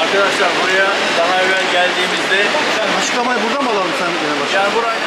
Arkadaşlar buraya daha evvel geldiğimizde Açıklamayı buradan mı alalım sen yani burayı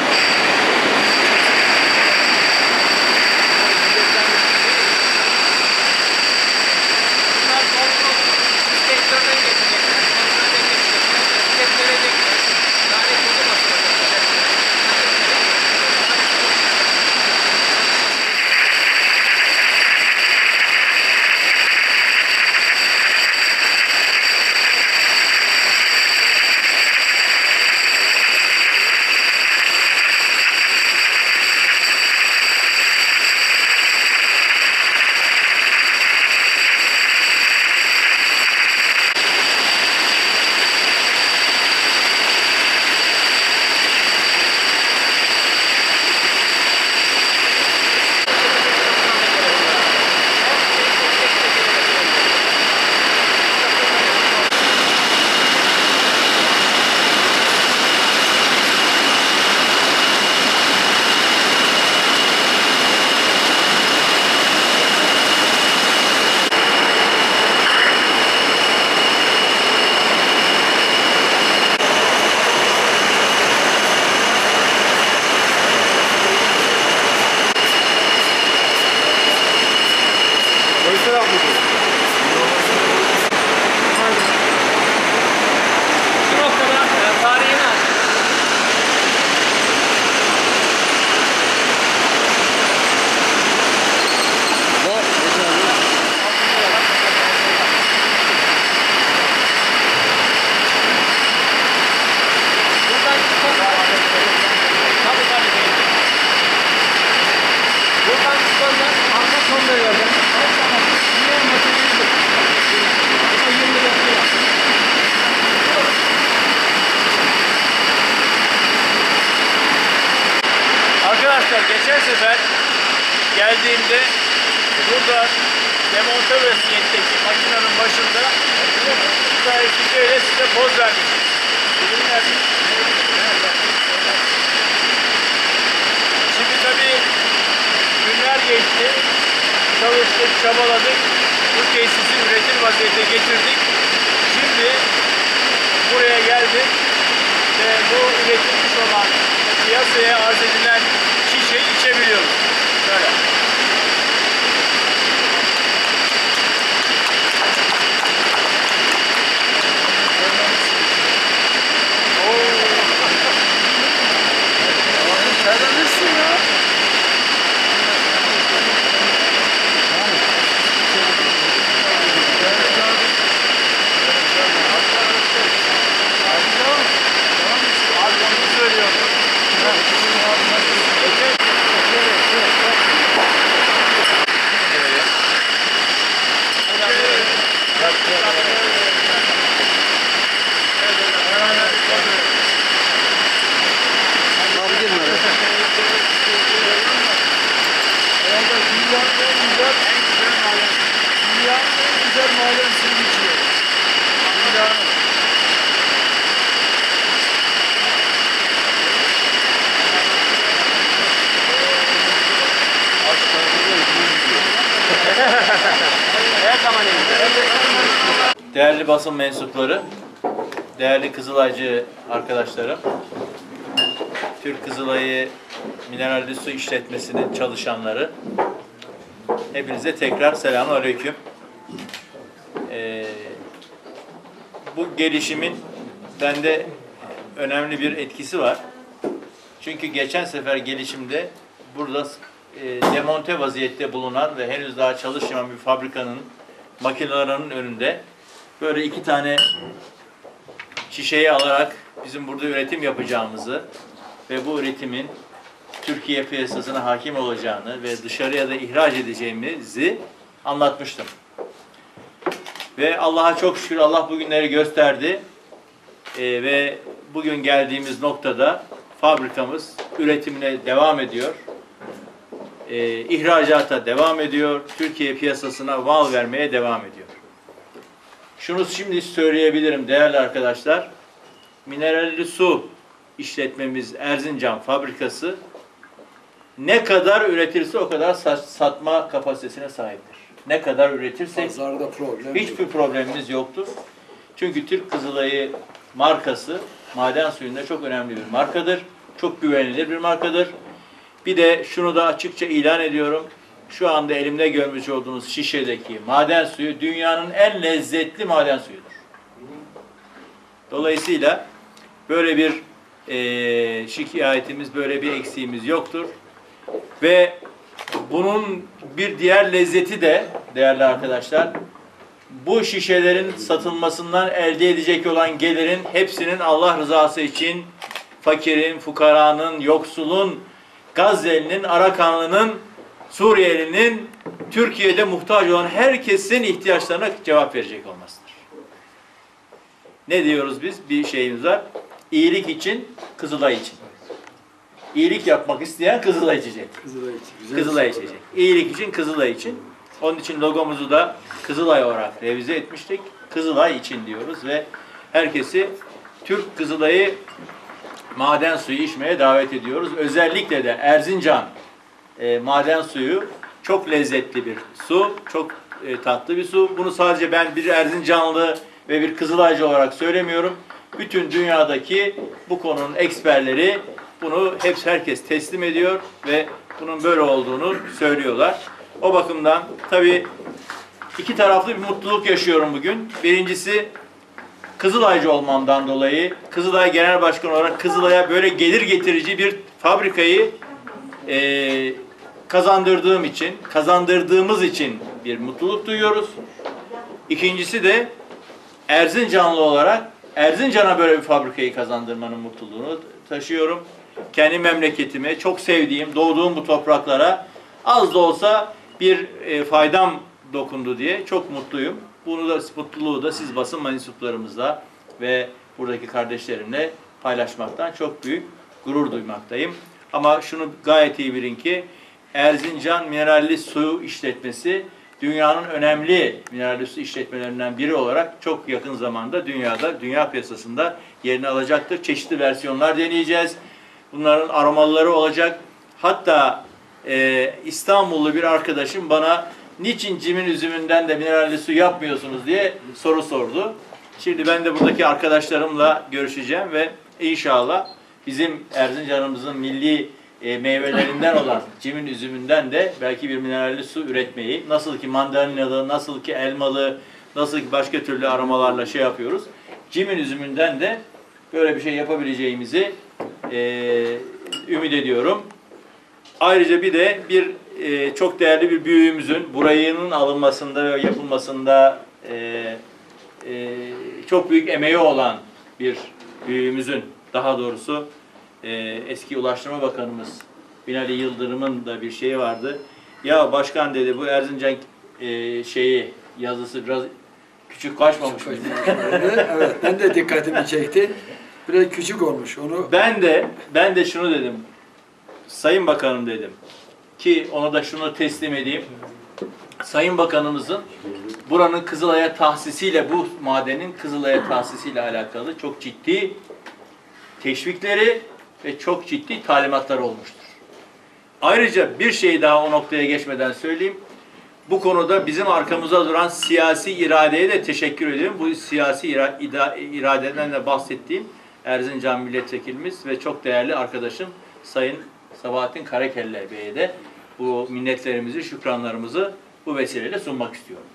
Thank you. Geldiğimde burada demonte vasiyetteki makinenin başında müsait şöyle size poz vermiştim. Şimdi tabii günler geçti. Çalıştık, çabaladık. Bu tesisi üretim vaziyete getirdik. Şimdi buraya geldik ve bu üretilmiş olan piyasaya arz edilen şişeyi içebiliyoruz. Şöyle. Terlemişsin ya. Abi onu söylüyorum. Abi girme öyle. Her zaman Değerli basın mensupları, değerli Kızılaycı arkadaşlarım, Türk Kızılay'ı mineralli su işletmesinin çalışanları, hepinize tekrar selamun aleyküm. Ee, bu gelişimin bende önemli bir etkisi var. Çünkü geçen sefer gelişimde burada e, demonte vaziyette bulunan ve henüz daha çalışmayan bir fabrikanın makinelerinin önünde böyle iki tane şişeyi alarak bizim burada üretim yapacağımızı ve bu üretimin Türkiye piyasasına hakim olacağını ve dışarıya da ihraç edeceğimizi anlatmıştım. Ve Allah'a çok şükür Allah bugünleri gösterdi. Ee, ve bugün geldiğimiz noktada fabrikamız üretimine devam ediyor. Ee, ihracata devam ediyor. Türkiye piyasasına mal vermeye devam ediyor. Şunu şimdi söyleyebilirim değerli arkadaşlar. Mineralli su işletmemiz Erzincan fabrikası ne kadar üretirse o kadar sa- satma kapasitesine sahiptir. Ne kadar üretirsek problem hiçbir problemimiz yoktur. Çünkü Türk Kızılayı markası maden suyunda çok önemli bir markadır. Çok güvenilir bir markadır. Bir de şunu da açıkça ilan ediyorum. Şu anda elimde görmüş olduğunuz şişedeki maden suyu dünyanın en lezzetli maden suyudur. Dolayısıyla böyle bir eee, şikayetimiz, böyle bir eksiğimiz yoktur. Ve bunun bir diğer lezzeti de değerli arkadaşlar, bu şişelerin satılmasından elde edecek olan gelirin hepsinin Allah rızası için fakirin, fukaranın, yoksulun, Gazze'linin, Arakanlı'nın, Suriyeli'nin, Türkiye'de muhtaç olan herkesin ihtiyaçlarına cevap verecek olmasıdır. Ne diyoruz biz? Bir şeyimiz var. İyilik için, Kızılay için. İyilik yapmak isteyen Kızılay içecek. Kızılay için. Kızılay soru. içecek. İyilik için Kızılay için. Onun için logomuzu da Kızılay olarak revize etmiştik. Kızılay için diyoruz ve herkesi Türk Kızılay'ı maden suyu içmeye davet ediyoruz. Özellikle de Erzincan e, maden suyu çok lezzetli bir su, çok e, tatlı bir su. Bunu sadece ben bir Erzincanlı ve bir Kızılaycı olarak söylemiyorum. Bütün dünyadaki bu konunun eksperleri bunu hepsi herkes teslim ediyor ve bunun böyle olduğunu söylüyorlar. O bakımdan tabii iki taraflı bir mutluluk yaşıyorum bugün. Birincisi Kızılaycı olmamdan dolayı Kızılay Genel Başkanı olarak Kızılay'a böyle gelir getirici bir fabrikayı eee, kazandırdığım için, kazandırdığımız için bir mutluluk duyuyoruz. İkincisi de Erzincanlı olarak Erzincan'a böyle bir fabrikayı kazandırmanın mutluluğunu taşıyorum. Kendi memleketime, çok sevdiğim, doğduğum bu topraklara az da olsa bir e, faydam dokundu diye çok mutluyum. Bunu da mutluluğu da siz basın mensuplarımızla ve buradaki kardeşlerimle paylaşmaktan çok büyük gurur duymaktayım. Ama şunu gayet iyi bilin ki Erzincan Mineralli Su İşletmesi dünyanın önemli mineralli su işletmelerinden biri olarak çok yakın zamanda dünyada, dünya piyasasında yerini alacaktır. Çeşitli versiyonlar deneyeceğiz. Bunların aromalıları olacak. Hatta e, İstanbullu bir arkadaşım bana niçin cimin üzümünden de mineralli su yapmıyorsunuz diye soru sordu. Şimdi ben de buradaki arkadaşlarımla görüşeceğim ve inşallah bizim Erzincan'ımızın milli e, meyvelerinden olan cimin üzümünden de belki bir mineralli su üretmeyi, nasıl ki mandalinalı, nasıl ki elmalı, nasıl ki başka türlü aromalarla şey yapıyoruz. Cimin üzümünden de böyle bir şey yapabileceğimizi e, ümit ediyorum. Ayrıca bir de bir e, çok değerli bir büyüğümüzün burayının alınmasında ve yapılmasında e, e, çok büyük emeği olan bir büyüğümüzün daha doğrusu e, eski Ulaştırma Bakanımız Binali Yıldırım'ın da bir şeyi vardı. Ya başkan dedi bu Erzincan e, şeyi yazısı biraz küçük kaçmamış mıydı? evet ben de dikkatimi çekti. Biraz küçük olmuş onu. Ben de ben de şunu dedim. Sayın Bakanım dedim. Ki ona da şunu teslim edeyim. Sayın Bakanımızın buranın Kızılay'a tahsisiyle bu madenin Kızılay'a tahsisiyle alakalı çok ciddi teşvikleri ve çok ciddi talimatları olmuştur. Ayrıca bir şey daha o noktaya geçmeden söyleyeyim. Bu konuda bizim arkamıza duran siyasi iradeye de teşekkür ediyorum. Bu siyasi ira- iradeden de bahsettiğim Erzincan milletvekilimiz ve çok değerli arkadaşım Sayın Sabahattin Karakelle Bey'e de bu minnetlerimizi, şükranlarımızı bu vesileyle sunmak istiyorum.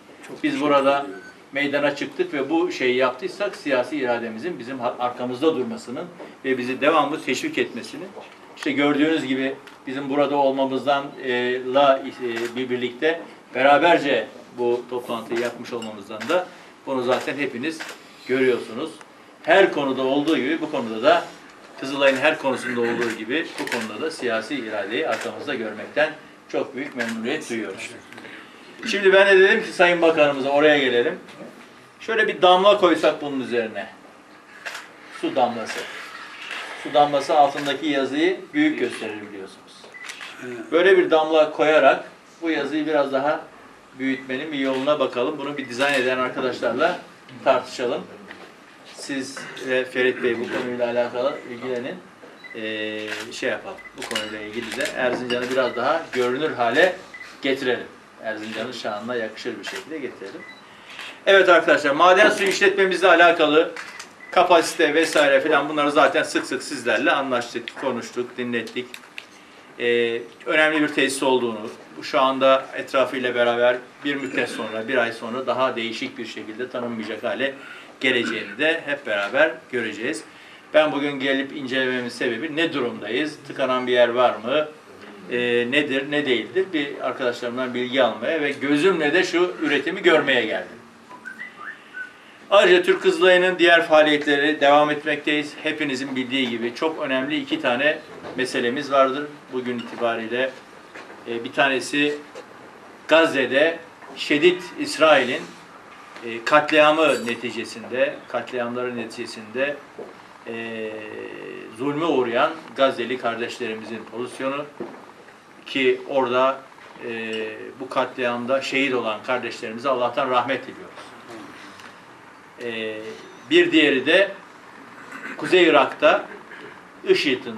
Biz burada meydana çıktık ve bu şeyi yaptıysak siyasi irademizin bizim arkamızda durmasının ve bizi devamlı teşvik etmesinin işte gördüğünüz gibi bizim burada olmamızdan e, la e, bir birlikte beraberce bu toplantıyı yapmış olmamızdan da bunu zaten hepiniz görüyorsunuz. Her konuda olduğu gibi bu konuda da Kızılay'ın her konusunda olduğu gibi bu konuda da siyasi iradeyi arkamızda görmekten çok büyük memnuniyet duyuyoruz. Şimdi ben de dedim ki Sayın Bakanımıza oraya gelelim. Şöyle bir damla koysak bunun üzerine. Su damlası. Su damlası altındaki yazıyı büyük gösterir biliyorsunuz. Böyle bir damla koyarak bu yazıyı biraz daha büyütmenin bir yoluna bakalım. Bunu bir dizayn eden arkadaşlarla tartışalım. Siz ve Ferit Bey bu konuyla alakalı ilgilenin. eee, şey yapalım. Bu konuyla ilgili de Erzincan'ı biraz daha görünür hale getirelim. Erzincan'ın şanına yakışır bir şekilde getirelim. Evet arkadaşlar maden suyu işletmemizle alakalı kapasite vesaire filan bunları zaten sık sık sizlerle anlaştık, konuştuk, dinlettik. Ee, önemli bir tesis olduğunu, bu şu anda etrafıyla beraber bir müddet sonra, bir ay sonra daha değişik bir şekilde tanınmayacak hale geleceğini de hep beraber göreceğiz. Ben bugün gelip incelememin sebebi ne durumdayız, tıkanan bir yer var mı, Ee, nedir, ne değildir bir arkadaşlarımdan bilgi almaya ve gözümle de şu üretimi görmeye geldim. Ayrıca Türk Kızılayı'nın diğer faaliyetleri devam etmekteyiz. Hepinizin bildiği gibi çok önemli iki tane meselemiz vardır bugün itibariyle. Ee, bir tanesi Gazze'de şiddet İsrail'in e, katliamı neticesinde, katliamları neticesinde e, zulme uğrayan Gazze'li kardeşlerimizin pozisyonu ki orada e, bu katliamda şehit olan kardeşlerimize Allah'tan rahmet diliyoruz. Ee, bir diğeri de Kuzey Irak'ta IŞİD'in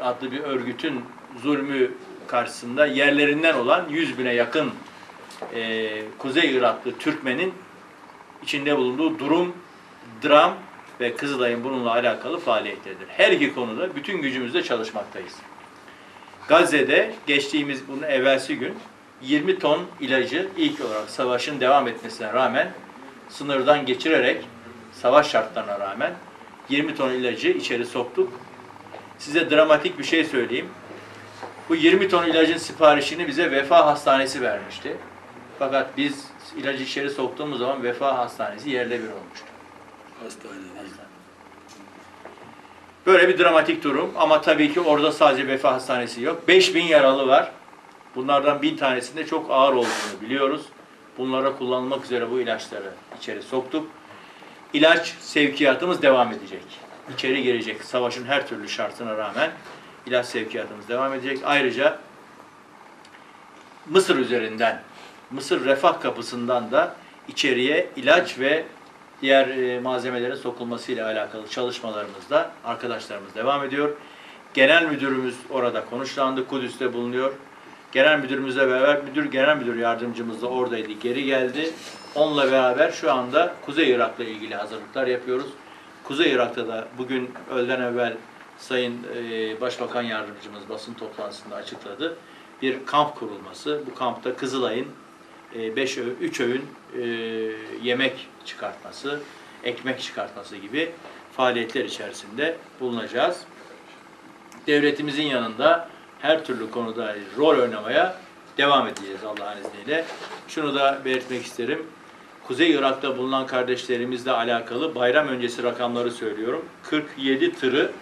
adlı bir örgütün zulmü karşısında yerlerinden olan 100 bine yakın e, Kuzey Iraklı Türkmenin içinde bulunduğu durum, dram ve Kızılay'ın bununla alakalı faaliyetleridir. Her iki konuda bütün gücümüzle çalışmaktayız. Gazze'de geçtiğimiz bunun evvelsi gün 20 ton ilacı ilk olarak savaşın devam etmesine rağmen sınırdan geçirerek savaş şartlarına rağmen 20 ton ilacı içeri soktuk. Size dramatik bir şey söyleyeyim. Bu 20 ton ilacın siparişini bize Vefa Hastanesi vermişti. Fakat biz ilacı içeri soktuğumuz zaman Vefa Hastanesi yerle bir olmuştu. Hastanede. Böyle bir dramatik durum ama tabii ki orada sadece Vefa Hastanesi yok. 5000 yaralı var. Bunlardan bin tanesinde çok ağır olduğunu biliyoruz. Bunlara kullanılmak üzere bu ilaçları içeri soktuk. İlaç sevkiyatımız devam edecek. İçeri girecek savaşın her türlü şartına rağmen ilaç sevkiyatımız devam edecek. Ayrıca Mısır üzerinden, Mısır refah kapısından da içeriye ilaç ve diğer e, malzemelerin sokulmasıyla alakalı çalışmalarımızda arkadaşlarımız devam ediyor. Genel müdürümüz orada konuşlandı, Kudüs'te bulunuyor. Genel müdürümüzle beraber müdür genel müdür yardımcımız da oradaydı, geri geldi. Onunla beraber şu anda Kuzey Irak'la ilgili hazırlıklar yapıyoruz. Kuzey Irak'ta da bugün öğleden evvel Sayın e, Başbakan Yardımcımız basın toplantısında açıkladı. Bir kamp kurulması. Bu kampta Kızılay'ın 5 öğün, 3 öğün e, yemek çıkartması, ekmek çıkartması gibi faaliyetler içerisinde bulunacağız. Devletimizin yanında her türlü konuda rol oynamaya devam edeceğiz Allah'ın izniyle. Şunu da belirtmek isterim. Kuzey Irak'ta bulunan kardeşlerimizle alakalı bayram öncesi rakamları söylüyorum. 47 tırı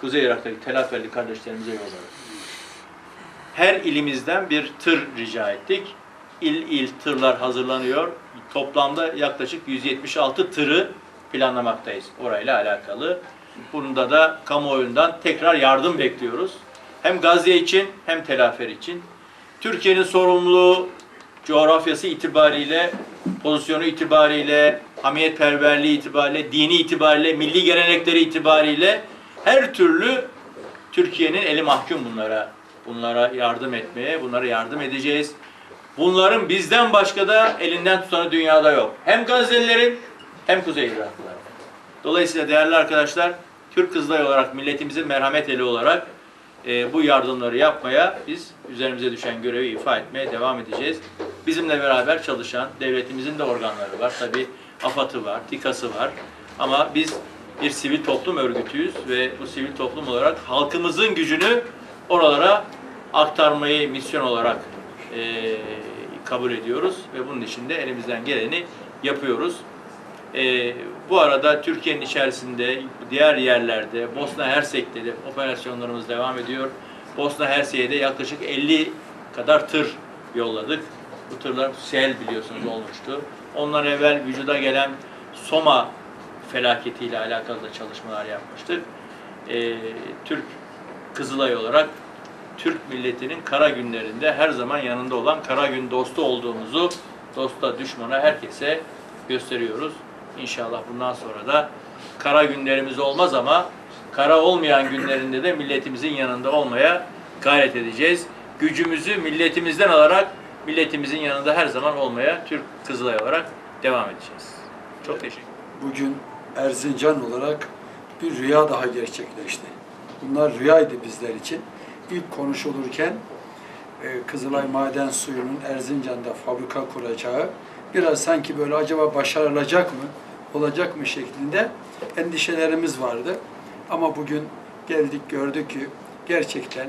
Kuzey Irak'taki telaferli kardeşlerimize yolladık. Her ilimizden bir tır rica ettik. İl il tırlar hazırlanıyor. Toplamda yaklaşık 176 tırı planlamaktayız orayla alakalı. Bunda da kamuoyundan tekrar yardım bekliyoruz. Hem Gazze için hem telafer için. Türkiye'nin sorumluluğu coğrafyası itibariyle, pozisyonu itibariyle, hamiyetperverliği itibariyle, dini itibariyle, milli gelenekleri itibariyle her türlü Türkiye'nin eli mahkum bunlara. Bunlara yardım etmeye, bunlara yardım edeceğiz. Bunların bizden başka da elinden tutanı dünyada yok. Hem Gazze'lilerin hem Kuzey Iraklıların. Dolayısıyla değerli arkadaşlar, Türk kızları olarak, milletimizin merhamet eli olarak e, bu yardımları yapmaya biz üzerimize düşen görevi ifa etmeye devam edeceğiz. Bizimle beraber çalışan devletimizin de organları var. Tabi AFAD'ı var, TİKA'sı var. Ama biz bir sivil toplum örgütüyüz ve bu sivil toplum olarak halkımızın gücünü oralara aktarmayı misyon olarak e, kabul ediyoruz ve bunun için de elimizden geleni yapıyoruz. E, bu arada Türkiye'nin içerisinde diğer yerlerde Bosna Hersek'te de operasyonlarımız devam ediyor. Bosna Hersek'e de yaklaşık 50 kadar tır yolladık. Bu tırlar sel biliyorsunuz olmuştu. Ondan evvel vücuda gelen Soma felaketiyle alakalı da çalışmalar yapmıştık. E, Türk Kızılay olarak Türk milletinin kara günlerinde her zaman yanında olan kara gün dostu olduğumuzu dosta düşmana herkese gösteriyoruz. İnşallah bundan sonra da kara günlerimiz olmaz ama kara olmayan günlerinde de milletimizin yanında olmaya gayret edeceğiz. Gücümüzü milletimizden alarak milletimizin yanında her zaman olmaya Türk Kızılay olarak devam edeceğiz. Çok teşekkür ederim. Bugün Erzincan olarak bir rüya daha gerçekleşti. Bunlar rüyaydı bizler için. İlk konuşulurken e, Kızılay Maden Suyu'nun Erzincan'da fabrika kuracağı biraz sanki böyle acaba başarılacak mı, olacak mı şeklinde endişelerimiz vardı. Ama bugün geldik gördük ki gerçekten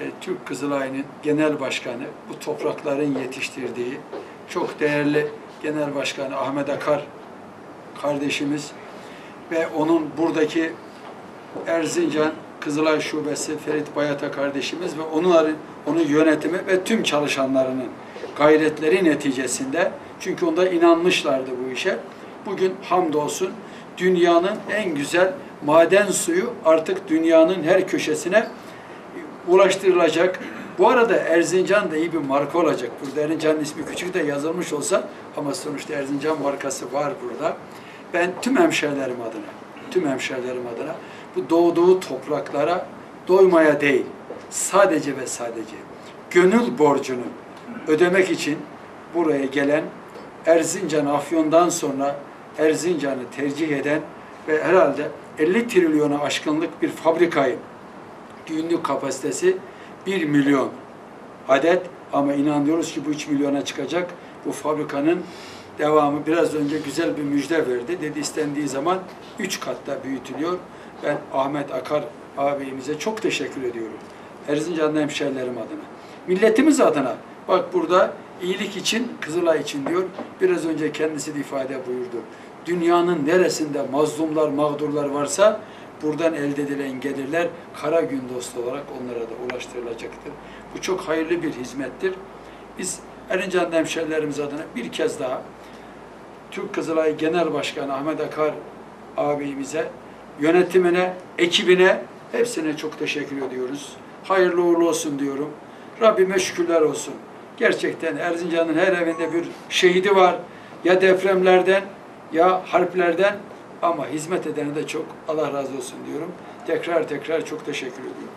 e, Türk Kızılay'ın genel başkanı bu toprakların yetiştirdiği çok değerli genel başkanı Ahmet Akar kardeşimiz ve onun buradaki Erzincan Kızılay Şubesi Ferit Bayata kardeşimiz ve onların onun yönetimi ve tüm çalışanlarının gayretleri neticesinde çünkü onda inanmışlardı bu işe. Bugün hamdolsun dünyanın en güzel maden suyu artık dünyanın her köşesine ulaştırılacak. Bu arada Erzincan da iyi bir marka olacak. Burada Erzincan'ın ismi küçük de yazılmış olsa ama sonuçta Erzincan markası var burada. Ben tüm hemşehrilerim adına, tüm hemşehrilerim adına bu doğduğu topraklara doymaya değil, sadece ve sadece gönül borcunu ödemek için buraya gelen Erzincan Afyon'dan sonra Erzincan'ı tercih eden ve herhalde 50 trilyona aşkınlık bir fabrikayı günlük kapasitesi 1 milyon adet ama inanıyoruz ki bu 3 milyona çıkacak. Bu fabrikanın devamı biraz önce güzel bir müjde verdi. Dedi istendiği zaman 3 katta büyütülüyor. Ben Ahmet Akar ağabeyimize çok teşekkür ediyorum. Erzincan'da hemşehrilerim adına. Milletimiz adına. Bak burada iyilik için, Kızılay için diyor. Biraz önce kendisi de ifade buyurdu. Dünyanın neresinde mazlumlar, mağdurlar varsa buradan elde edilen gelirler kara gün dostu olarak onlara da ulaştırılacaktır. Bu çok hayırlı bir hizmettir. Biz Erincan hemşehrilerimiz adına bir kez daha Türk Kızılay Genel Başkanı Ahmet Akar ağabeyimize, yönetimine, ekibine hepsine çok teşekkür ediyoruz. Hayırlı uğurlu olsun diyorum. Rabbime şükürler olsun. Gerçekten Erzincan'ın her evinde bir şehidi var. Ya depremlerden ya harplerden ama hizmet edene de çok Allah razı olsun diyorum. Tekrar tekrar çok teşekkür ediyorum.